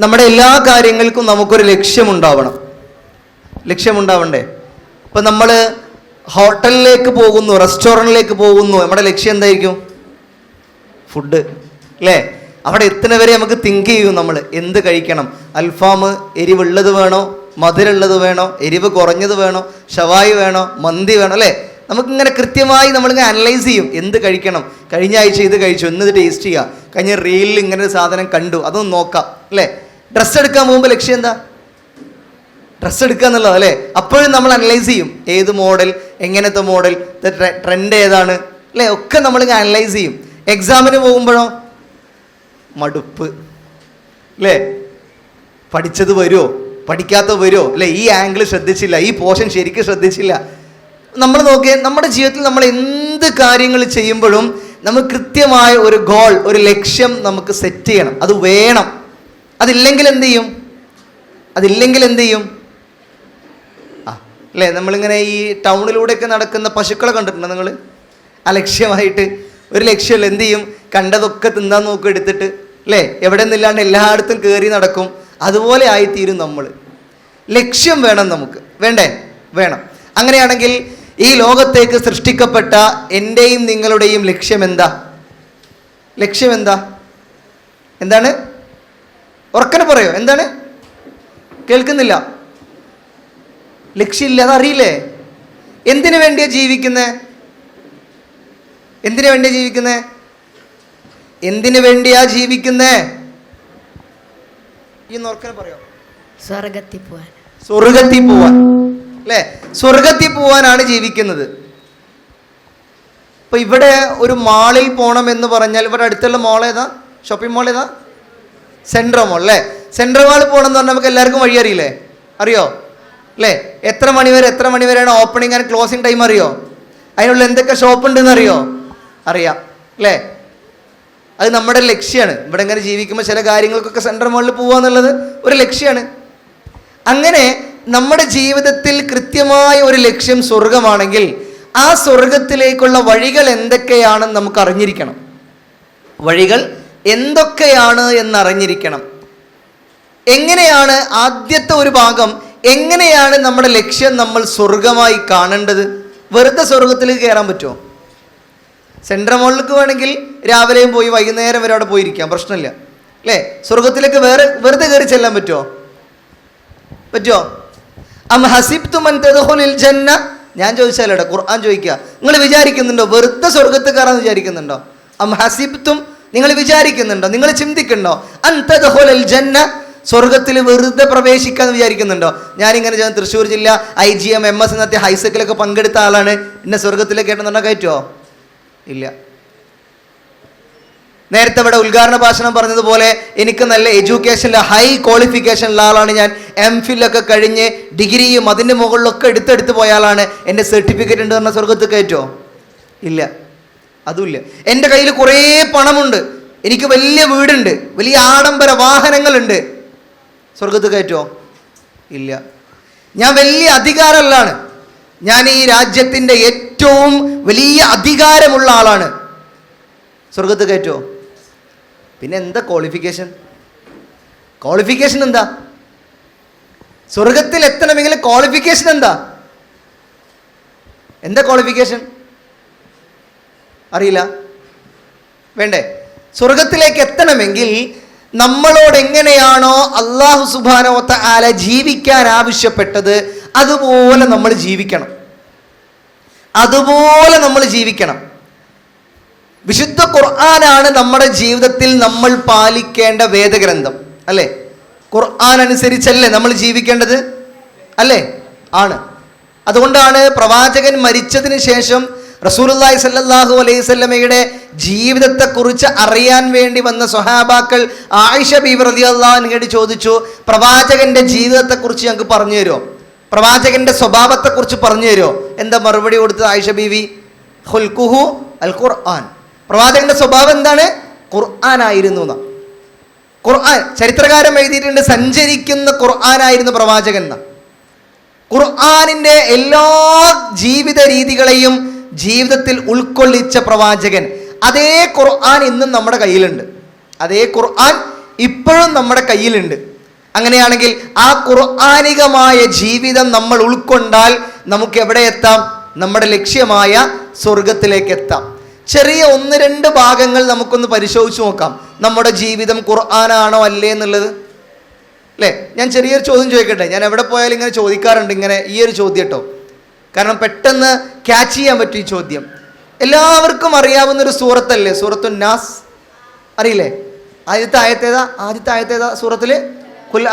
നമ്മുടെ എല്ലാ കാര്യങ്ങൾക്കും നമുക്കൊരു ലക്ഷ്യമുണ്ടാവണം. ലക്ഷ്യമുണ്ടാവണ്ടേ? ഇപ്പം നമ്മൾ ഹോട്ടലിലേക്ക് പോകുന്നു റെസ്റ്റോറന്റിലേക്ക് പോകുന്നു നമ്മുടെ ലക്ഷ്യം എന്തായിരിക്കും? ഫുഡ് അല്ലേ? അവിടെ എത്തുന്നവരെ നമുക്ക് തിങ്ക് ചെയ്യും നമ്മൾ എന്ത് കഴിക്കണം? അൽഫാം എരിവുള്ളത് വേണോ? മധുരമുള്ളത് വേണോ? എരിവ് കുറഞ്ഞത് വേണോ? ഷവായി വേണോ? മന്തി വേണോ? അല്ലേ? നമുക്കിങ്ങനെ കൃത്യമായി നമ്മളിങ്ങനെ അനലൈസ് ചെയ്യും. എന്ത് കഴിക്കണം? കഴിഞ്ഞ ആഴ്ച ഇത് കഴിച്ചു. ഇന്നത് ടേസ്റ്റ് ചെയ്യുക കഴിഞ്ഞ റീലിൽ ഇങ്ങനെ ഒരു സാധനം കണ്ടു. അതൊന്ന് നോക്കാം. അല്ലേ? ഡ്രസ്സ് എടുക്കാൻ പോകുമ്പോൾ ലക്ഷ്യം എന്താ? ഡ്രസ്സ് എടുക്കുക എന്നുള്ളത് അല്ലേ? അപ്പോഴും നമ്മൾ അനലൈസ് ചെയ്യും. ഏത് മോഡൽ എങ്ങനത്തെ മോഡൽ ട്രെൻഡ് ഏതാണ്? അല്ലേ? ഒക്കെ നമ്മളിങ്ങനെ അനലൈസ് ചെയ്യും. എക്സാമിന് പോകുമ്പോഴോ? മടുപ്പ്. അല്ലേ? പഠിച്ചത് വരുമോ പഠിക്കാത്ത വരുമോ അല്ലേ? ഈ ആംഗിൾ ശ്രദ്ധിച്ചില്ല ഈ പോഷൻ ശരിക്കും ശ്രദ്ധിച്ചില്ല. നമ്മൾ നോക്കിയ നമ്മുടെ ജീവിതത്തിൽ നമ്മൾ എന്ത് കാര്യങ്ങൾ ചെയ്യുമ്പോഴും നമുക്ക് കൃത്യമായ ഒരു ഗോൾ ഒരു ലക്ഷ്യം നമുക്ക് സെറ്റ് ചെയ്യണം. അത് വേണം. അതില്ലെങ്കിൽ എന്ത് ചെയ്യും? അതില്ലെങ്കിൽ എന്ത് ചെയ്യും? ആ അല്ലേ? നമ്മളിങ്ങനെ ഈ ടൗണിലൂടെയൊക്കെ നടക്കുന്ന പശുക്കളെ കണ്ടിട്ടുണ്ടോ നിങ്ങൾ അലക്ഷ്യമായിട്ട് ഒരു ലക്ഷ്യമല്ല എന്ത് ചെയ്യും? കണ്ടതൊക്കെ തിന്നാൻ നോക്കി എടുത്തിട്ട് അല്ലേ? എവിടെ നിന്നില്ലാണ്ട് എല്ലായിടത്തും കയറി നടക്കും. അതുപോലെ ആയിത്തീരും നമ്മൾ ലക്ഷ്യം വേണം നമുക്ക്. വേണ്ടേ? വേണം. അങ്ങനെയാണെങ്കിൽ ഈ ലോകത്തേക്ക് സൃഷ്ടിക്കപ്പെട്ട എന്റെയും നിങ്ങളുടെയും ലക്ഷ്യം എന്താ? ലക്ഷ്യം എന്താ? എന്താണ്? ഉറക്കനെ പറയോ? എന്താണ്? കേൾക്കുന്നില്ല. ലക്ഷ്യമില്ല അതറിയില്ലേ? എന്തിനു വേണ്ടിയാ ജീവിക്കുന്നേ? എന്തിനു വേണ്ടിയാ ജീവിക്കുന്നേ? എന്തിനു വേണ്ടിയാ ജീവിക്കുന്നേ? ഈ നോർക്കനെ പറയോ? സ്വർഗത്തിൽ പോവാൻ സ്വർഗത്തിൽ പോവാൻ അല്ലേ? സ്വർഗത്തിൽ പോവാനാണ് ജീവിക്കുന്നത്. ഇപ്പൊ ഇവിടെ ഒരു മാളിൽ പോകണം എന്ന് പറഞ്ഞാൽ ഇവിടെ അടുത്തുള്ള മോൾ ഏതാ ഷോപ്പിംഗ് മോൾ ഏതാ സെൻട്രോ മോൾ അല്ലേ? സെൻട്രൽ മാൾ പോകണം എന്ന് പറഞ്ഞാൽ നമുക്ക് എല്ലാവർക്കും വഴി അറിയില്ലേ? അറിയോ? അല്ലേ? എത്ര മണിവരെ എത്ര മണിവരെയാണ് ഓപ്പണിംഗ് ആൻഡ് ക്ലോസിംഗ് ടൈം അറിയോ? അതിനുള്ള എന്തൊക്കെ ഷോപ്പ് ഉണ്ടെന്ന് അറിയോ? അറിയാം അല്ലേ? അത് നമ്മുടെ ലക്ഷ്യമാണ്. ഇവിടെ ഇങ്ങനെ ജീവിക്കുമ്പോൾ ചില കാര്യങ്ങൾക്കൊക്കെ സെൻട്രൽ മോളിൽ പോകുക എന്നുള്ളത് ഒരു ലക്ഷ്യമാണ്. അങ്ങനെ നമ്മുടെ ജീവിതത്തിൽ കൃത്യമായ ഒരു ലക്ഷ്യം സ്വർഗമാണെങ്കിൽ ആ സ്വർഗത്തിലേക്കുള്ള വഴികൾ എന്തൊക്കെയാണെന്ന് നമുക്ക് അറിഞ്ഞിരിക്കണം. വഴികൾ എന്തൊക്കെയാണ് എന്നറിഞ്ഞിരിക്കണം. എങ്ങനെയാണ് ആദ്യത്തെ ഒരു ഭാഗം എങ്ങനെയാണ് നമ്മുടെ ലക്ഷ്യം നമ്മൾ സ്വർഗമായി കാണേണ്ടത്? വെറുതെ സ്വർഗത്തിലേക്ക് കയറാൻ പറ്റുമോ? സെൻട്രൽ മോളിലേക്ക് വേണമെങ്കിൽ രാവിലെയും പോയി വൈകുന്നേരം വരെ അവിടെ പോയിരിക്കാം പ്രശ്നമില്ല. അല്ലേ? സ്വർഗത്തിലേക്ക് വേറെ വെറുതെ കയറി ചെല്ലാൻ പറ്റുമോ? പറ്റുമോ? അം ഹസിബ്തു മൻ തദ്ഖുലുൽ ജന്ന ഞാൻ ചോദിച്ചാലോ ഖുർആൻ ചോദിക്കുക നിങ്ങൾ വിചാരിക്കുന്നുണ്ടോ വെറുതെ സ്വർഗത്ത് കയറാൻ വിചാരിക്കുന്നുണ്ടോ? അം ഹസിബ്തും നിങ്ങൾ വിചാരിക്കുന്നുണ്ടോ? നിങ്ങൾ ചിന്തിക്കുന്നുണ്ടോ? അൻ തദ്ഖുലുൽ ജന്ന സ്വർഗത്തിൽ വെറുതെ പ്രവേശിക്കാന്ന് വിചാരിക്കുന്നുണ്ടോ? ഞാനിങ്ങനെ ഞാൻ തൃശ്ശൂർ ജില്ല I G M M S എന്നത്തെ ഹൈസെക്കിലൊക്കെ പങ്കെടുത്ത ആളാണ്. എന്നെ സ്വർഗത്തിലേക്ക് കേട്ടെന്ന് കയറ്റുമോ ഇല്ല. നേരത്തെ ഇവിടെ ഉദ്ഘാടന ഭാഷണം പറഞ്ഞതുപോലെ എനിക്ക് നല്ല എഡ്യൂക്കേഷനിലെ ഹൈ ക്വാളിഫിക്കേഷനുള്ള ആളാണ് ഞാൻ. എം ഫില്ലൊക്കെ കഴിഞ്ഞ് ഡിഗ്രിയും അതിന്റെ മുകളിലൊക്കെ എടുത്തെടുത്ത് പോയ ആളാണ്. എന്റെ സർട്ടിഫിക്കറ്റ് ഉണ്ട് പറഞ്ഞ സ്വർഗത്ത് കയറ്റോ ഇല്ല. അതുമില്ല. എന്റെ കയ്യിൽ കുറേ പണമുണ്ട്. എനിക്ക് വലിയ വീടുണ്ട്. വലിയ ആഡംബര വാഹനങ്ങളുണ്ട്. സ്വർഗത്ത് കയറ്റോ? ഇല്ല. ഞാൻ വലിയ അധികാരമുള്ളതാണ്. ഞാൻ ഈ രാജ്യത്തിന്റെ ഏറ്റവും വലിയ അധികാരമുള്ള ആളാണ്. സ്വർഗത്ത് കയറ്റോ? പിന്നെ എന്താ ക്വാളിഫിക്കേഷൻ ക്വാളിഫിക്കേഷൻ എന്താ? സ്വർഗത്തിൽ എത്തണമെങ്കിൽ ക്വാളിഫിക്കേഷൻ എന്താ? എന്താ ക്വാളിഫിക്കേഷൻ അറിയില്ല. വേണ്ടേ? സ്വർഗത്തിലേക്ക് എത്തണമെങ്കിൽ നമ്മളോട് എങ്ങനെയാണോ അള്ളാഹു സുബാനോത്ത ആല ജീവിക്കാൻ ആവശ്യപ്പെട്ടത് അതുപോലെ നമ്മൾ ജീവിക്കണം. അതുപോലെ നമ്മൾ ജീവിക്കണം. വിശുദ്ധ ഖുർആനാണ് നമ്മുടെ ജീവിതത്തിൽ നമ്മൾ പാലിക്കേണ്ട വേദഗ്രന്ഥം. അല്ലേ? ഖുർആൻ അനുസരിച്ചല്ലേ നമ്മൾ ജീവിക്കേണ്ടത്? അല്ലേ? ആണ്. അതുകൊണ്ടാണ് പ്രവാചകൻ മരിച്ചതിന് ശേഷം റസൂലുള്ളാഹി സല്ലല്ലാഹു അലൈഹി സ്വല്ലമയുടെ ജീവിതത്തെക്കുറിച്ച് അറിയാൻ വേണ്ടി വന്ന സ്വഹാബാക്കൾ ആയിഷ ബീബി റളിയല്ലാഹു അൻഹയോട് ചോദിച്ചു പ്രവാചകന്റെ ജീവിതത്തെക്കുറിച്ച് ഞങ്ങൾക്ക് പറഞ്ഞു തരുമോ? പ്രവാചകന്റെ സ്വഭാവത്തെക്കുറിച്ച് പറഞ്ഞു തരുമോ? എന്താ മറുപടി കൊടുത്തത് ആയിഷ ബീവി? ഹുൽകുഹു അൽ ഖുർആൻ. പ്രവാചകന്റെ സ്വഭാവം എന്താണ്? ഖുർആൻ ആയിരുന്നു എന്ന്. ഖുർആൻ ചരിത്രകാരം എഴുതിയിട്ടുണ്ട് സഞ്ചരിക്കുന്ന ഖുർആനായിരുന്നു പ്രവാചകൻ എന്ന. ഖുർആാനിന്റെ എല്ലാ ജീവിത രീതികളെയും ജീവിതത്തിൽ ഉൾക്കൊള്ളിച്ച പ്രവാചകൻ. അതേ ഖുർആൻ ഇന്നും നമ്മുടെ കയ്യിലുണ്ട്. അതേ ഖുർആൻ ഇപ്പോഴും നമ്മുടെ കയ്യിലുണ്ട്. അങ്ങനെയാണെങ്കിൽ ആ ഖുർആാനികമായ ജീവിതം നമ്മൾ ഉൾക്കൊണ്ടാൽ നമുക്ക് എവിടെ എത്താം? നമ്മുടെ ലക്ഷ്യമായ സ്വർഗത്തിലേക്ക് എത്താം. ചെറിയ ഒന്ന് രണ്ട് ഭാഗങ്ങൾ നമുക്കൊന്ന് പരിശോധിച്ച് നോക്കാം. നമ്മുടെ ജീവിതം ഖുർആനാണോ അല്ലേ എന്നുള്ളത്? അല്ലേ? ഞാൻ ചെറിയൊരു ചോദ്യം ചോദിക്കട്ടെ? ഞാൻ എവിടെ പോയാലും ഇങ്ങനെ ചോദിക്കാറുണ്ട് ഇങ്ങനെ ഈ ഒരു ചോദ്യം കേട്ടോ. കാരണം പെട്ടെന്ന് ക്യാച്ച് ചെയ്യാൻ പറ്റും ഈ ചോദ്യം. എല്ലാവർക്കും അറിയാവുന്ന ഒരു സൂറത്തല്ലേ? സൂറത്തു നാസ്. അറിയില്ലേ? ആദ്യത്തെ ആയത്തേതാ ആദ്യത്തെ ആയത്തേതാ സൂറത്തിൽ? കുൽ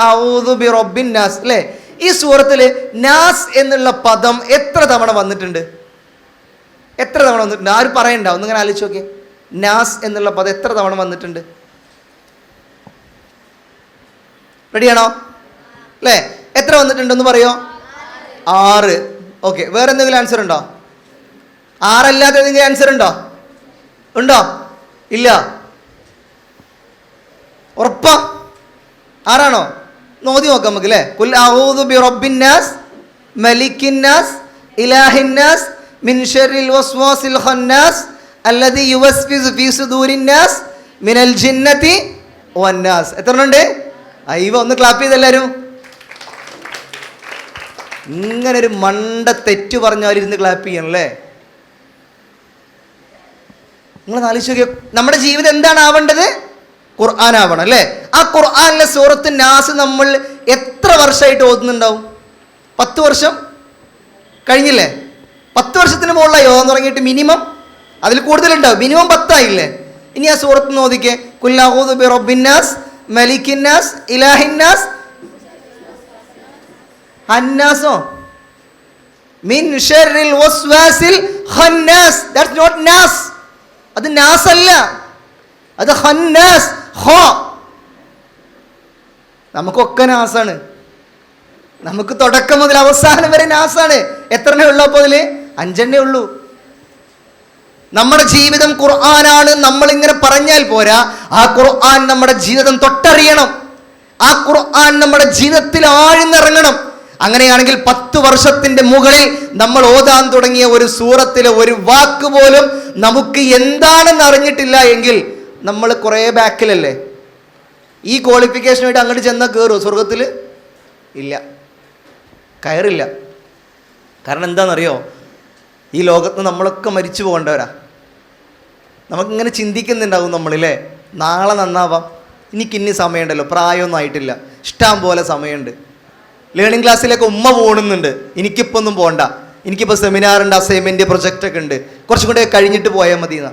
ബി റബ്ബിൻ നാസ്. അല്ലേ? ഈ സൂറത്തിൽ നാസ് എന്നുള്ള പദം എത്ര തവണ വന്നിട്ടുണ്ട്? എത്ര തവണ വന്നിട്ടുണ്ട്? ആരും പറയണ്ട. ഒന്നിങ്ങനെ ആലോചിച്ച് നോക്കിയേ. നാസ് എന്നുള്ള പദം എത്ര തവണ വന്നിട്ടുണ്ട്? റെഡിയാണോ അല്ലേ? എത്ര വന്നിട്ടുണ്ടെന്ന് പറയോ? ആറ്. ഓക്കെ വേറെ എന്തെങ്കിലും ആൻസർ ഉണ്ടോ? ആറല്ലാത്ത എന്തെങ്കിലും ആൻസർ ഉണ്ടോ? ഉണ്ടോ? ഇല്ല. ഉറപ്പ? ആറാണോ നോതി നോക്കാം നമുക്ക് അല്ലേ കുൽ ഔദു ബി റബ്ബിന്നാസ് മലിക്കിന്നാസ് ഇലാഹിന്നാസ് നാസ് മിൻ ഷർറിൽ വസ്വാസിൽ ഖന്നാസ് അല്ലദി യുവസ്വിസു ഫീ മിനൽ ജിന്നതി വന്നാസ്. എത്ര ഉണ്ട്? അയ്യോ ഒന്ന് ക്ലാപ്പ് ചെയ്തെല്ലാരും ഇങ്ങനെ ഒരു മണ്ട തെറ്റു പറഞ്ഞാൽ ക്ലാപ്പ് ചെയ്യണം അല്ലേ നിങ്ങൾ ആലോചിച്ച് നമ്മുടെ ജീവിതം എന്താണ് ആവേണ്ടത്? ഖുർആൻ ആവണം അല്ലേ? ആ ഖുർആാനിലെ സൂറത്ത് നാസ് നമ്മൾ എത്ര വർഷമായിട്ട് ഓതുന്നുണ്ടാവും? പത്ത് വർഷം? കഴിഞ്ഞില്ലേ? പത്ത് വർഷത്തിന് മുകളിലായി ഓതാൻ തുടങ്ങിയിട്ട് മിനിമം അതിൽ കൂടുതലുണ്ടാവും. മിനിമം പത്തായില്ലേ? ഇനി ആ സൂറത്ത് നോദിക്കേ കുല്ലാഹൂദ് ബി റബ്ബിന്നാസ് മലിക്കിന്നാസ് ഇലാഹിന്നാസ് ഹന്നാസോ മിൻ ഷെറിൽ വസ്വാസിൽ ഹന്നാസ് ദാറ്റ്സ് നോട്ട് നാസ്. അത് നാസ് അല്ല അത് ഹന്നാസ് ഹോ നമുക്കൊക്കെ നാസാണ്. നമുക്ക് തുടക്കം മുതൽ അവസാനം വരെ നാസാണ്. എത്രണ്ണേ ഉള്ളൂ അപ്പോൾ അതിൽ അഞ്ചെണ്ണേ ഉള്ളൂ. നമ്മുടെ ജീവിതം ഖുർആനാണ്. നമ്മൾ ഇങ്ങനെ പറഞ്ഞാൽ പോരാ. ആ ഖുർആൻ നമ്മുടെ ജീവിതം തൊട്ടറിയണം. ആ ഖുർആൻ നമ്മുടെ ജീവിതത്തിൽ ആഴ്ന്നിറങ്ങണം. അങ്ങനെയാണെങ്കിൽ പത്ത് വർഷത്തിന്റെ മുകളിൽ നമ്മൾ ഓതാൻ തുടങ്ങിയ ഒരു സൂറത്തിലെ ഒരു വാക്ക് പോലും നമുക്ക് എന്താണെന്ന് അറിഞ്ഞിട്ടില്ല എങ്കിൽ നമ്മൾ കുറേ ബാക്കിലല്ലേ? ഈ ക്വാളിഫിക്കേഷനായിട്ട് അങ്ങോട്ട് ചെന്നാൽ കയറുമോ സ്വർഗത്തിൽ? ഇല്ല. കയറില്ല. കാരണം എന്താണെന്നറിയോ? ഈ ലോകത്ത് നമ്മളൊക്കെ മരിച്ചു പോകേണ്ടവരാ. നമുക്കിങ്ങനെ ചിന്തിക്കുന്നുണ്ടാവും നമ്മളില്ലേ? നാളെ നന്നാവാം. എനിക്കിന്നി സമയമുണ്ടല്ലോ. പ്രായമൊന്നും ആയിട്ടില്ല. ഇഷ്ടം പോലെ സമയമുണ്ട്. ലേണിംഗ് ക്ലാസ്സിലേക്ക് ഉമ്മ പോകണമെന്നുണ്ട്. എനിക്കിപ്പോൾ ഒന്നും പോകണ്ട എനിക്കിപ്പോൾ സെമിനാറുണ്ട് അസൈൻമെന്റ് പ്രൊജക്റ്റ് ഒക്കെ ഉണ്ട്. കുറച്ചും കൂടെ കഴിഞ്ഞിട്ട് പോയാൽ മതി എന്നാ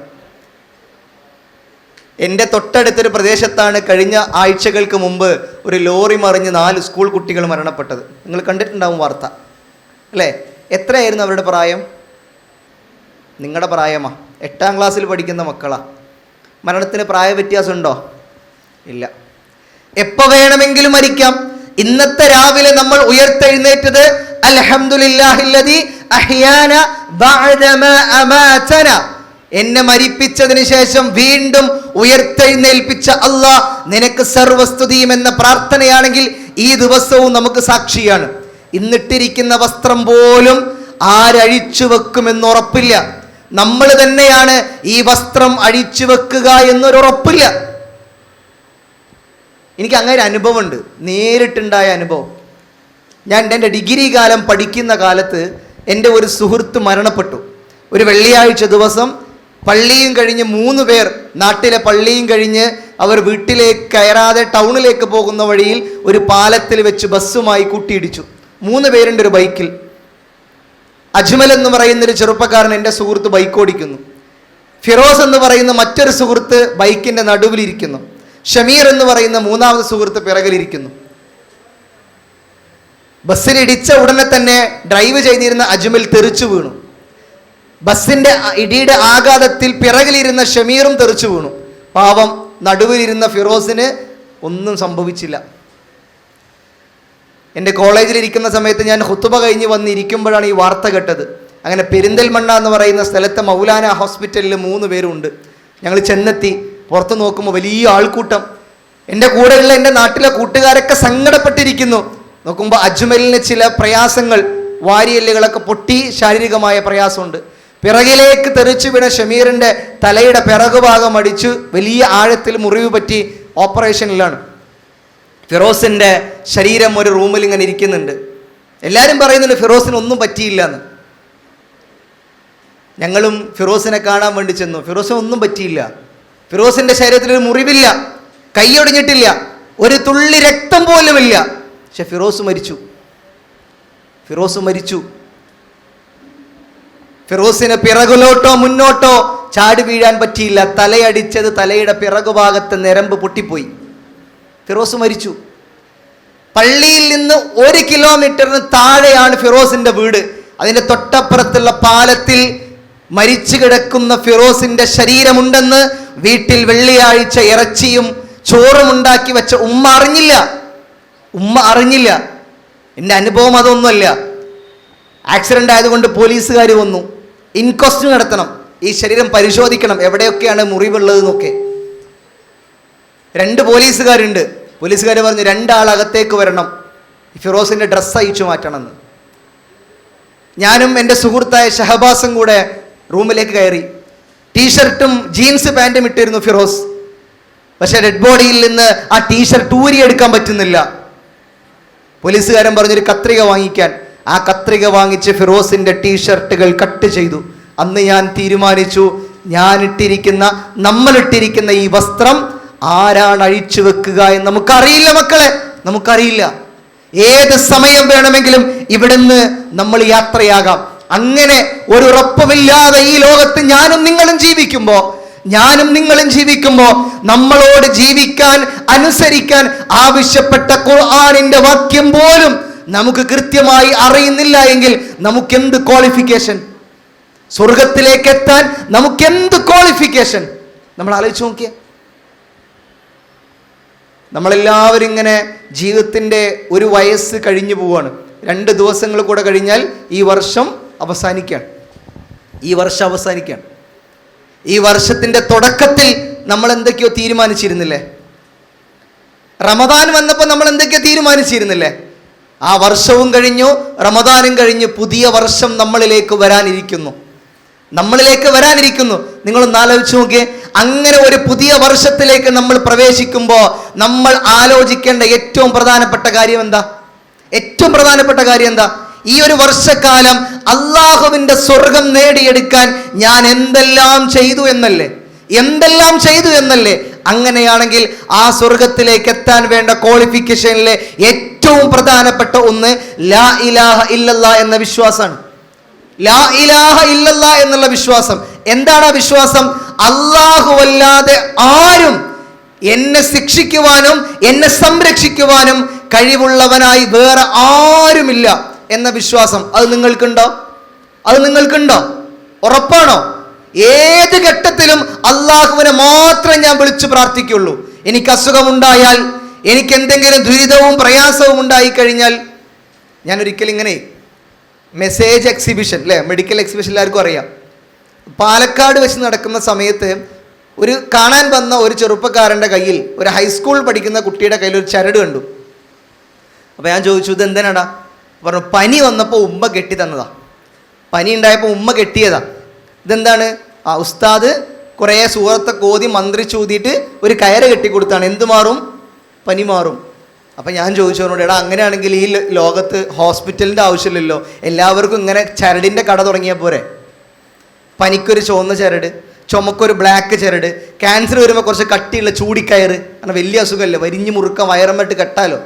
എന്റെ തൊട്ടടുത്തൊരു പ്രദേശത്താണ് കഴിഞ്ഞ ആഴ്ചകൾക്ക് മുമ്പ് ഒരു ലോറി മറിഞ്ഞ് നാല് സ്കൂൾ കുട്ടികൾ മരണപ്പെട്ടത്. നിങ്ങൾ കണ്ടിട്ടുണ്ടാവും വാർത്ത. അല്ലേ? എത്രയായിരുന്നു അവരുടെ പ്രായം? നിങ്ങളുടെ പ്രായമാ. എട്ടാം ക്ലാസ്സിൽ പഠിക്കുന്ന മക്കളാ. മരണത്തിന് പ്രായ വ്യത്യാസമുണ്ടോ ഇല്ല. എപ്പോൾ വേണമെങ്കിലും മരിക്കാം. ഇന്നത്തെ രാവിലെ നമ്മൾ ഉയർത്തെഴുന്നേറ്റത് എന്നെ മരിപ്പിച്ചതിന് ശേഷം വീണ്ടും ഉയർത്തെഴുന്നേൽപ്പിച്ച അള്ളാ നിനക്ക് സർവസ്തുതിയും എന്ന പ്രാർത്ഥനയാണെങ്കിൽ ഈ ദിവസവും നമുക്ക് സാക്ഷിയാണ്. ഇന്നിട്ടിരിക്കുന്ന വസ്ത്രം പോലും ആരഴിച്ചു വെക്കുമെന്ന് ഉറപ്പില്ല. നമ്മൾ തന്നെയാണ് ഈ വസ്ത്രം അഴിച്ചു വെക്കുക എന്നൊരു ഉറപ്പില്ല. എനിക്ക് അങ്ങനെ അനുഭവമുണ്ട്. നേരിട്ടുണ്ടായ അനുഭവം. ഞാൻ എന്റെ ഡിഗ്രി കാലം പഠിക്കുന്ന കാലത്ത് എന്റെ ഒരു സുഹൃത്ത് മരണപ്പെട്ടു. ഒരു വെള്ളിയാഴ്ച ദിവസം പള്ളിയും കഴിഞ്ഞ് മൂന്ന് പേർ നാട്ടിലെ പള്ളിയും കഴിഞ്ഞ് അവർ വീട്ടിലേക്ക് കയറാതെ ടൗണിലേക്ക് പോകുന്ന വഴിയിൽ ഒരു പാലത്തിൽ വെച്ച് ബസ്സുമായി കൂട്ടിയിടിച്ചു. മൂന്ന് പേരുണ്ട് ഒരു ബൈക്കിൽ. അജ്മൽ എന്ന് പറയുന്ന ഒരു ചെറുപ്പക്കാരൻ എന്റെ സുഹൃത്ത് ബൈക്ക് ഓടിക്കുന്നു. ഫിറോസ് എന്ന് പറയുന്ന മറ്റൊരു സുഹൃത്ത് ബൈക്കിന്റെ നടുവിലിരിക്കുന്നു. ഷമീർ എന്ന് പറയുന്ന മൂന്നാമത് സുഹൃത്ത് പിറകിലിരിക്കുന്നു. ബസ്സിൽ ഇടിച്ച ഉടനെ തന്നെ ഡ്രൈവ് ചെയ്തിരുന്ന അജ്മൽ തെറിച്ചു വീണു. ബസ്സിന്റെ ഇടിയുടെ ആഘാതത്തിൽ പിറകിലിരുന്ന ഷമീറും തെറിച്ചു വീണു. പാവം നടുവിലിരുന്ന ഫിറോസിന് ഒന്നും സംഭവിച്ചില്ല. എന്റെ കോളേജിൽ ഇരിക്കുന്ന സമയത്ത് ഞാൻ ഹുത്തുബ കഴിഞ്ഞ് വന്നിരിക്കുമ്പോഴാണ് ഈ വാർത്ത കേട്ടത്. അങ്ങനെ പെരിന്തൽമണ്ണ എന്ന് പറയുന്ന സ്ഥലത്തെ മൗലാന ഹോസ്പിറ്റലിൽ മൂന്ന് പേരുണ്ട്. ഞങ്ങൾ ചെന്നെത്തി. പുറത്ത് നോക്കുമ്പോൾ വലിയ ആൾക്കൂട്ടം. എന്റെ കൂടെയുള്ള എന്റെ നാട്ടിലെ കൂട്ടുകാരൊക്കെ സങ്കടപ്പെട്ടിരിക്കുന്നു. നോക്കുമ്പോൾ അജ്മലിന് ചില പ്രയാസങ്ങൾ വാരിയല്ലുകളൊക്കെ പൊട്ടി ശാരീരികമായ പ്രയാസമുണ്ട്. പിറകിലേക്ക് തെറിച്ചു വീണ ഷമീറിന്റെ തലയുടെ പിറകുഭാഗം അടിച്ചു വലിയ ആഴത്തിൽ മുറിവ് പറ്റി ഓപ്പറേഷനിലാണ്. ഫിറോസിന്റെ ശരീരം ഒരു റൂമിൽ ഇങ്ങനെ ഇരിക്കുന്നുണ്ട്. എല്ലാവരും പറയുന്നുണ്ട് ഫിറോസിന് ഒന്നും പറ്റിയില്ല എന്ന് ഞങ്ങളും ഫിറോസിനെ കാണാൻ വേണ്ടി ചെന്നു. ഫിറോസിന് ഒന്നും പറ്റിയില്ല. ഫിറോസിന്റെ ശരീരത്തിൽ ഒരു മുറിവില്ല കൈയൊടിഞ്ഞിട്ടില്ല ഒരു തുള്ളി രക്തം പോലുമില്ല. പക്ഷെ ഫിറോസ് മരിച്ചു. ഫിറോസ് മരിച്ചു. ഫിറോസിന് പിറകിലോട്ടോ മുന്നോട്ടോ ചാടി വീഴാൻ പറ്റിയില്ല. തലയടിച്ചത് തലയുടെ പിറകുഭാഗത്ത് നിരമ്പ് പൊട്ടിപ്പോയി. ഫിറോസ് മരിച്ചു. പള്ളിയിൽ നിന്ന് ഒരു കിലോമീറ്ററിന് താഴെയാണ് ഫിറോസിന്റെ വീട്. അതിന്റെ തൊട്ടപ്പുറത്തുള്ള പാലത്തിൽ മരിച്ചു കിടക്കുന്ന ഫിറോസിന്റെ ശരീരമുണ്ടെന്ന് വീട്ടിൽ വെള്ളിയാഴ്ച ഇറച്ചിയും ചോറും ഉണ്ടാക്കി വെച്ച ഉമ്മ അറിഞ്ഞില്ല. ഉമ്മ അറിഞ്ഞില്ല. എന്റെ അനുഭവം അതൊന്നുമല്ല. ആക്സിഡന്റ് ആയതുകൊണ്ട് പോലീസുകാർ വന്നു. ഇൻക്വസ്റ്റ് നടത്തണം. ഈ ശരീരം പരിശോധിക്കണം. എവിടെയൊക്കെയാണ് മുറിവുള്ളതെന്നൊക്കെ. രണ്ട് പോലീസുകാരുണ്ട്. പോലീസുകാർ പറഞ്ഞു രണ്ടാൾ അകത്തേക്ക് വരണം. ഫിറോസിന്റെ ഡ്രസ്സ് അയച്ചു മാറ്റണമെന്ന്. ഞാനും എന്റെ സുഹൃത്തായ ഷഹബാസും കൂടെ റൂമിലേക്ക് കയറി. ടീഷർട്ടും ജീൻസ് പാന്റും ഇട്ടിരുന്നു ഫിറോസ്. പക്ഷെ ഡെഡ് ബോഡിയിൽ നിന്ന് ആ ടീഷർട്ട് ഊരിയെടുക്കാൻ പറ്റുന്നില്ല. പോലീസുകാരൻ പറഞ്ഞൊരു കത്രിക വാങ്ങിക്കാൻ. ആ കത്രിക വാങ്ങിച്ച് ഫിറോസിന്റെ ടീഷർട്ടുകൾ കട്ട് ചെയ്തു. അന്ന് ഞാൻ തീരുമാനിച്ചു ഞാൻ ഇട്ടിരിക്കുന്ന നമ്മൾ ഇട്ടിരിക്കുന്ന ഈ വസ്ത്രം ആരാണ് അഴിച്ചു വെക്കുക എന്ന് നമുക്കറിയില്ല മക്കളെ. നമുക്കറിയില്ല. ഏത് സമയം വേണമെങ്കിലും ഇവിടുന്ന് നമ്മൾ യാത്രയാകാം. അങ്ങനെ ഒരു ഉറപ്പുമില്ലാതെ ഈ ലോകത്ത് ഞാനും നിങ്ങളും ജീവിക്കുമ്പോൾ ഞാനും നിങ്ങളും ജീവിക്കുമ്പോൾ നമ്മളോട് ജീവിക്കാൻ അനുസരിക്കാൻ ആവശ്യപ്പെട്ട ഖുർആാനിന്റെ വാക്യം പോലും നമുക്ക് കൃത്യമായി അറിയുന്നില്ല എങ്കിൽ നമുക്കെന്ത് ക്വാളിഫിക്കേഷൻ സ്വർഗത്തിലേക്ക് എത്താൻ നമുക്കെന്ത് ക്വാളിഫിക്കേഷൻ നമ്മൾ ആലോചിച്ച് നോക്കിയേ. നമ്മളെല്ലാവരും ഇങ്ങനെ ജീവിതത്തിന്റെ ഒരു വയസ്സ് കഴിഞ്ഞു പോവാണ്. രണ്ട് ദിവസങ്ങൾ കൂടെ കഴിഞ്ഞാൽ ഈ വർഷം അവസാനിക്കുകയാണ് ഈ വർഷം അവസാനിക്കുകയാണ് ഈ വർഷത്തിന്റെ തുടക്കത്തിൽ നമ്മൾ എന്തൊക്കെയോ തീരുമാനിച്ചിരുന്നില്ലേ? റമദാൻ വന്നപ്പോൾ നമ്മൾ എന്തൊക്കെയോ തീരുമാനിച്ചിരുന്നില്ലേ? ആ വർഷവും കഴിഞ്ഞു റമദാനും കഴിഞ്ഞു പുതിയ വർഷം നമ്മളിലേക്ക് വരാനിരിക്കുന്നു. നമ്മളിലേക്ക് വരാനിരിക്കുന്നു. നിങ്ങളൊന്ന് ആലോചിച്ച് നോക്കിയേ. അങ്ങനെ ഒരു പുതിയ വർഷത്തിലേക്ക് നമ്മൾ പ്രവേശിക്കുമ്പോൾ നമ്മൾ ആലോചിക്കേണ്ട ഏറ്റവും പ്രധാനപ്പെട്ട കാര്യം എന്താ? ഏറ്റവും പ്രധാനപ്പെട്ട കാര്യം എന്താ? ഈ ഒരു വർഷക്കാലം അള്ളാഹുവിന്റെ സ്വർഗം നേടിയെടുക്കാൻ ഞാൻ എന്തെല്ലാം ചെയ്തു എന്നല്ലേ? എന്തെല്ലാം ചെയ്തു എന്നല്ലേ? അങ്ങനെയാണെങ്കിൽ ആ സ്വർഗത്തിലേക്ക് എത്താൻ വേണ്ട ക്വാളിഫിക്കേഷനിലെ ഏറ്റവും പ്രധാനപ്പെട്ട ഒന്ന് ലാ ഇലാഹ ഇല്ലല്ല എന്ന വിശ്വാസമാണ് ലാ ഇലാഹ ഇല്ലല്ല എന്നുള്ള വിശ്വാസം. എന്താണ് ആ വിശ്വാസം? അള്ളാഹു അല്ലാതെ ആരും എന്നെ ശിക്ഷിക്കുവാനും എന്നെ സംരക്ഷിക്കുവാനും കഴിവുള്ളവനായി വേറെ ആരുമില്ല. എന്ന വിശ്വാസം അത് നിങ്ങൾക്കുണ്ടോ? അത് നിങ്ങൾക്കുണ്ടോ? ഉറപ്പാണോ? ഏത് ഘട്ടത്തിലും അള്ളാഹുവിനെ മാത്രം ഞാൻ വിളിച്ചു പ്രാർത്ഥിക്കുള്ളൂ. എനിക്ക് അസുഖമുണ്ടായാൽ എനിക്ക് എന്തെങ്കിലും ദുരിതവും പ്രയാസവും ഉണ്ടായി കഴിഞ്ഞാൽ ഞാൻ ഒരിക്കലും ഇങ്ങനെ മെസ്സേജ് എക്സിബിഷൻ അല്ലേ മെഡിക്കൽ എക്സിബിഷൻ എല്ലാവർക്കും അറിയാം. പാലക്കാട് വെച്ച് നടക്കുന്ന സമയത്ത് ഒരു കാണാൻ വന്ന ഒരു ചെറുപ്പക്കാരന്റെ കയ്യിൽ ഒരു ഹൈസ്കൂൾ പഠിക്കുന്ന കുട്ടിയുടെ കയ്യിൽ ഒരു ചരട് കണ്ടു. അപ്പോൾ ഞാൻ ചോദിച്ചു ഇത് എന്തിനാടാ പറഞ്ഞു പനി വന്നപ്പോൾ ഉമ്മ കെട്ടി തന്നതാ. പനി ഉണ്ടായപ്പോൾ ഉമ്മ കെട്ടിയതാ. ഇതെന്താണ്? ആ ഉസ്താദ് കുറേ സൂറത്തെ കോതി മന്ത്രിച്ചൂതിയിട്ട് ഒരു കയറ് കെട്ടി കൊടുത്താണ് എന്ത് മാറും? പനി മാറും. അപ്പം ഞാൻ ചോദിച്ചവരോട് എടാ അങ്ങനെയാണെങ്കിൽ ഈ ലോകത്ത് ഹോസ്പിറ്റലിന്റെ ആവശ്യമില്ലല്ലോ. എല്ലാവർക്കും ഇങ്ങനെ ചരടിന്റെ കട തുടങ്ങിയാൽ പോരെ. പനിക്കൊരു ചുവന്ന ചരട് ചുമക്കൊരു ബ്ലാക്ക് ചരട് ക്യാൻസർ വരുമ്പോൾ കുറച്ച് കട്ടിയുള്ള ചൂടിക്കയറ് അങ്ങനെ വലിയ അസുഖമല്ലേ? വരിഞ്ഞ് മുറുക്കം വയറമ്മട്ട് കെട്ടാലോ?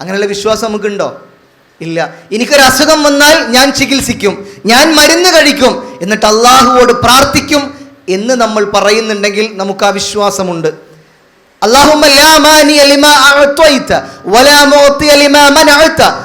അങ്ങനെയുള്ള വിശ്വാസം നമുക്കുണ്ടോ? ഇല്ല. എനിക്കൊരു അസുഖം വന്നാൽ ഞാൻ ചികിത്സിക്കും. ഞാൻ മരുന്ന് കഴിക്കും. എന്നിട്ട് അള്ളാഹുവോട് പ്രാർത്ഥിക്കും എന്ന് നമ്മൾ പറയുന്നുണ്ടെങ്കിൽ നമുക്ക് ആ വിശ്വാസമുണ്ട്.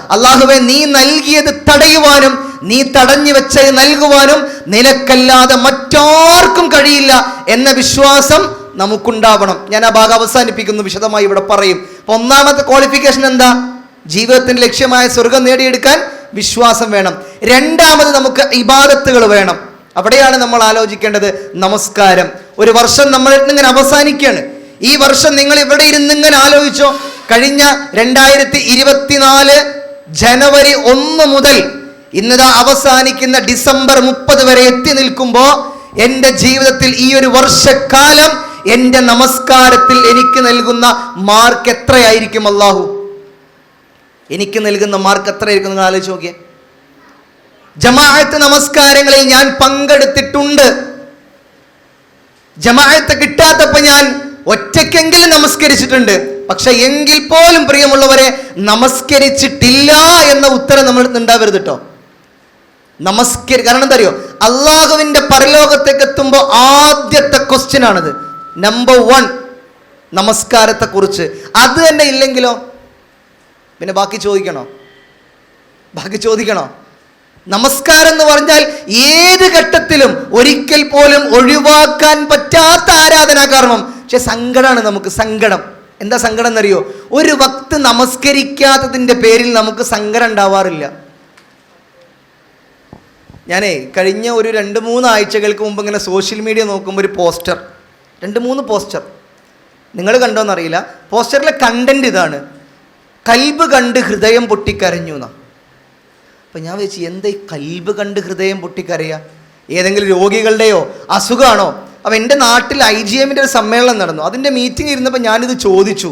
അള്ളാഹുവെ നീ നൽകിയത് തടയുവാനും നീ തടഞ്ഞു വെച്ചത് നൽകുവാനും നിനക്കല്ലാതെ മറ്റാർക്കും കഴിയില്ല എന്ന വിശ്വാസം നമുക്കുണ്ടാവണം. ഞാൻ ആ ഭാഗം അവസാനിപ്പിക്കുന്നു. വിശദമായി ഇവിടെ പറയും. അപ്പൊ ഒന്നാമത്തെ ക്വാളിഫിക്കേഷൻ എന്താ? ജീവിതത്തിന്റെ ലക്ഷ്യമായ സ്വർഗം നേടിയെടുക്കാൻ വിശ്വാസം വേണം. രണ്ടാമത് നമുക്ക് ഇബാദത്തുകൾ വേണം. അവിടെയാണ് നമ്മൾ ആലോചിക്കേണ്ടത്. നമസ്കാരം. ഒരു വർഷം നമ്മൾ ഇങ്ങനെ അവസാനിക്കുകയാണ് ഈ വർഷം നിങ്ങൾ ഇവിടെ ഇരുന്ന് ഇങ്ങനെ ആലോചിച്ചോ? കഴിഞ്ഞ രണ്ടായിരത്തി ഇരുപത്തിനാല് ജനുവരി ഒന്ന് മുതൽ ഇന്നതാ അവസാനിക്കുന്ന ഡിസംബർ മുപ്പത് വരെ എത്തി നിൽക്കുമ്പോൾ എന്റെ ജീവിതത്തിൽ ഈ ഒരു വർഷക്കാലം എന്റെ നമസ്കാരത്തിൽ എനിക്ക് നൽകുന്ന മാർക്ക് എത്രയായിരിക്കും അള്ളാഹു എനിക്ക് നൽകുന്ന മാർക്ക് എത്രയായിരിക്കും? നിങ്ങൾ ആലോചിച്ച് നോക്കിയേ. ജമാഅത്ത് നമസ്കാരങ്ങളിൽ ഞാൻ പങ്കെടുത്തിട്ടുണ്ട്. ജമാഅത്ത് കിട്ടാത്തപ്പോ ഞാൻ ഒറ്റയ്ക്കെങ്കിലും നമസ്കരിച്ചിട്ടുണ്ട്. പക്ഷെ എങ്കിൽ പോലും പ്രിയമുള്ളവരെ നമസ്കരിച്ചിട്ടില്ല എന്ന ഉത്തരം നമ്മൾ ഉണ്ടാവരുത് കേട്ടോ നമസ്കരി കാരണം എന്താ അറിയോ? അള്ളാഹുവിന്റെ പരലോകത്തേക്ക് എത്തുമ്പോൾ ആദ്യത്തെ ക്വസ്റ്റ്യൻ ആണിത്. നമ്പർ വൺ നമസ്കാരത്തെക്കുറിച്ച്. അത് തന്നെ ഇല്ലെങ്കിലോ? പിന്നെ ബാക്കി ചോദിക്കണോ? ബാക്കി ചോദിക്കണോ? നമസ്കാരം എന്ന് പറഞ്ഞാൽ ഏത് ഘട്ടത്തിലും ഒരിക്കൽ പോലും ഒഴിവാക്കാൻ പറ്റാത്ത ആരാധനാ കർമ്മം പക്ഷെ സങ്കടമാണ് നമുക്ക് സങ്കടം. എന്താ സങ്കടം എന്നറിയോ ഒരു വക്ത് നമസ്കരിക്കാത്തതിന്റെ പേരിൽ നമുക്ക് സങ്കടം ഉണ്ടാവാറില്ല. ഞാനേ കഴിഞ്ഞ ഒരു രണ്ട് മൂന്ന് ആഴ്ചകൾക്ക് മുമ്പ് ഇങ്ങനെ സോഷ്യൽ മീഡിയ നോക്കുമ്പോൾ ഒരു പോസ്റ്റർ. രണ്ട് മൂന്ന് പോസ്റ്റർ. നിങ്ങൾ കണ്ടോന്നറിയില്ല. പോസ്റ്ററിലെ കണ്ടന്റ് ഇതാണ്. കൽബ് കണ്ട് ഹൃദയം പൊട്ടിക്കരഞ്ഞു എന്നാ അപ്പം ഞാൻ വെച്ച് എന്താ ഈ കൽബ് കണ്ട് ഹൃദയം പൊട്ടിക്കരയുക ഏതെങ്കിലും രോഗികളുടെയോ അസുഖമാണോ അപ്പം എന്റെ നാട്ടിൽ ഐ ജി എമ്മിന്റെ ഒരു സമ്മേളനം നടന്നു. അതിന്റെ മീറ്റിംഗ് ഇരുന്നപ്പോൾ ഞാനിത് ചോദിച്ചു.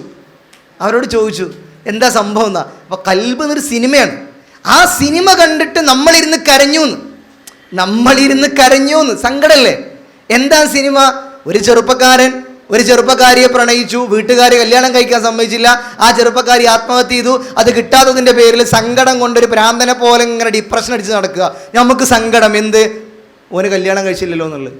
അവരോട് ചോദിച്ചു എന്താ സംഭവം എന്നാ അപ്പോൾ കൽബ് എന്നൊരു സിനിമയാണ്. ആ സിനിമ കണ്ടിട്ട് നമ്മളിരുന്ന് കരഞ്ഞു എന്ന് നമ്മളിരുന്ന് കരഞ്ഞു എന്ന് സങ്കടമല്ലേ എന്താ സിനിമ? ഒരു ചെറുപ്പക്കാരൻ ഒരു ചെറുപ്പക്കാരിയെ പ്രണയിച്ചു വീട്ടുകാരെ കല്യാണം കഴിക്കാൻ സമ്മതിച്ചില്ല. ആ ചെറുപ്പക്കാരി ആത്മഹത്യ ചെയ്തു. അത് കിട്ടാത്തതിന്റെ പേരിൽ സങ്കടം കൊണ്ടൊരു ഭ്രാന്തനെ പോലെ ഇങ്ങനെ ഡിപ്രഷൻ അടിച്ച് നടക്കുക. നമുക്ക് സങ്കടം. എന്ത്? ഓന് കല്യാണം കഴിച്ചില്ലല്ലോ എന്നുള്ളത്.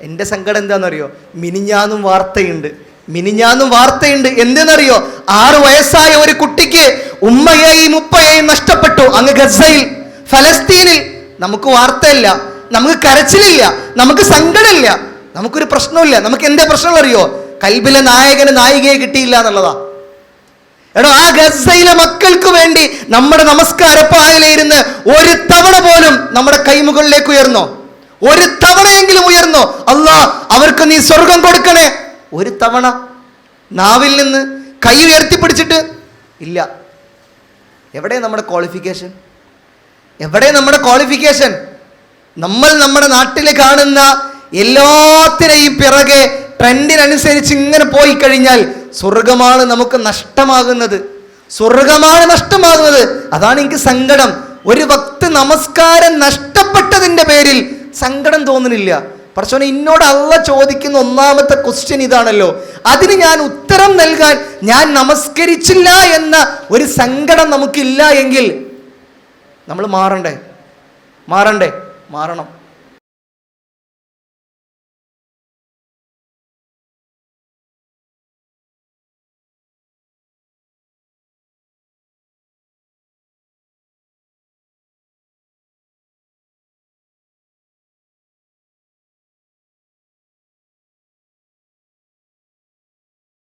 എന്റെ സങ്കടം എന്താണെന്നറിയോ? മിനിഞ്ഞാന്നും വാർത്തയുണ്ട്. മിനിഞ്ഞാന്നും വാർത്തയുണ്ട്. എന്തെന്നറിയോ? ആറു വയസ്സായ ഒരു കുട്ടിക്ക് ഉമ്മയെയും ഉപ്പയെയും നഷ്ടപ്പെട്ടു. അങ്ങ് ഗസയിൽ ഫലസ്തീനിൽ. നമുക്ക് വാർത്തയില്ല. നമുക്ക് കരച്ചിലില്ല നമുക്ക് സങ്കടമില്ല നമുക്കൊരു പ്രശ്നമില്ല നമുക്ക് എന്താ പ്രശ്നം അറിയോ കൽബിലെ നായകന് നായികയെ കിട്ടിയില്ല എന്നുള്ളതാ. എടോ ആ ഗസയിലെ മക്കൾക്ക് വേണ്ടി നമ്മുടെ നമസ്കാരപ്പായലിരുന്ന് ഒരു തവണ പോലും നമ്മുടെ കൈമുകളിലേക്ക് ഉയർന്നോ? ഒരു തവണയെങ്കിലും ഉയർന്നോ? അല്ലാ അവർക്ക് നീ സ്വർഗം കൊടുക്കണേ. ഒരു തവണ നാവിൽ നിന്ന് കൈ ഉയർത്തിപ്പിടിച്ചിട്ട് ഇല്ല. എവിടെ നമ്മുടെ ക്വാളിഫിക്കേഷൻ എവിടെ നമ്മുടെ ക്വാളിഫിക്കേഷൻ നമ്മൾ നമ്മുടെ നാട്ടിൽ കാണുന്ന എല്ലാത്തിനെയും പിറകെ ട്രെൻഡിനനുസരിച്ച് ഇങ്ങനെ പോയി കഴിഞ്ഞാൽ സ്വർഗമാണ് നമുക്ക് നഷ്ടമാകുന്നത്. സ്വർഗമാണ് നഷ്ടമാകുന്നത്. അതാണ് എനിക്ക് സങ്കടം. ഒരു ഭക്ത് നമസ്കാരം നഷ്ടപ്പെട്ടതിന്റെ പേരിൽ സങ്കടം തോന്നുന്നില്ല പക്ഷേ എന്നോട് അല്ല ചോദിക്കുന്ന ഒന്നാമത്തെ ക്വസ്റ്റ്യൻ ഇതാണല്ലോ. അതിന് ഞാൻ ഉത്തരം നൽകാൻ ഞാൻ നമസ്കരിച്ചില്ല എന്ന ഒരു സങ്കടം നമുക്കില്ല എങ്കിൽ നമ്മൾ മാറണ്ടേ? മാറണ്ടേ? മാറണം.